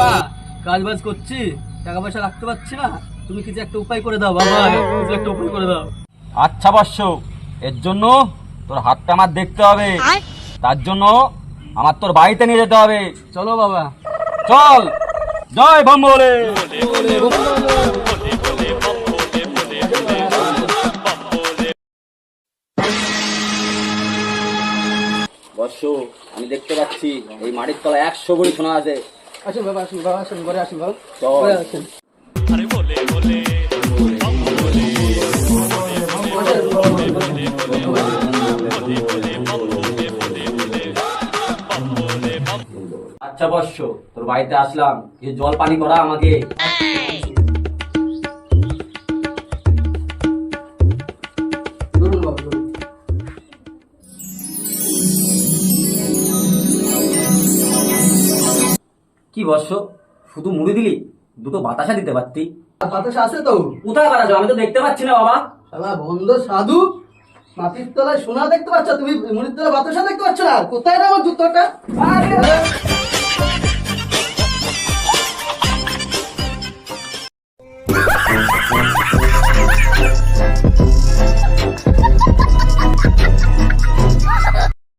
বাবা কাজ বাজ করছি টাকা পয়সা রাখতে পারছি না। তুমি কিছু একটা উপায় করে দাও বাবা কিছু একটা উপায় করে দাও। আচ্ছা বর্ষ এর জন্য তোর হাতটা আমার দেখতে হবে। তার জন্য আমার তোর বাড়িতে নিয়ে যেতে হবে। চলো বাবা। চল জয় বম্বলে বর্ষ আমি দেখতে পাচ্ছি এই মাটির তলায় একশো বড়ি শোনা আছে। আসুন বাবা আসুন বাবা আসুন ঘরে আসুন বাবা। ঘরে আসুন। আচ্ছা বর্ষ তোর বাড়িতে আসলাম। কিছু জল পানি করা আমাকে? কি বর্ষ শুধু মুড়ি দিলি? দুটো বাতাসা দিতে পারতি। বাতাসা আছে তো? কোথায় বাতাসা? আমি তো দেখতে পাচ্ছি না বাবা। শালা বন্ধ সাধু। মাটির তলায় সোনা দেখতে পাচ্ছ? তুমি মুড়ির তলায় বাতাসা দেখতে পাচ্ছ না? কোথায় আমার জুতোটা?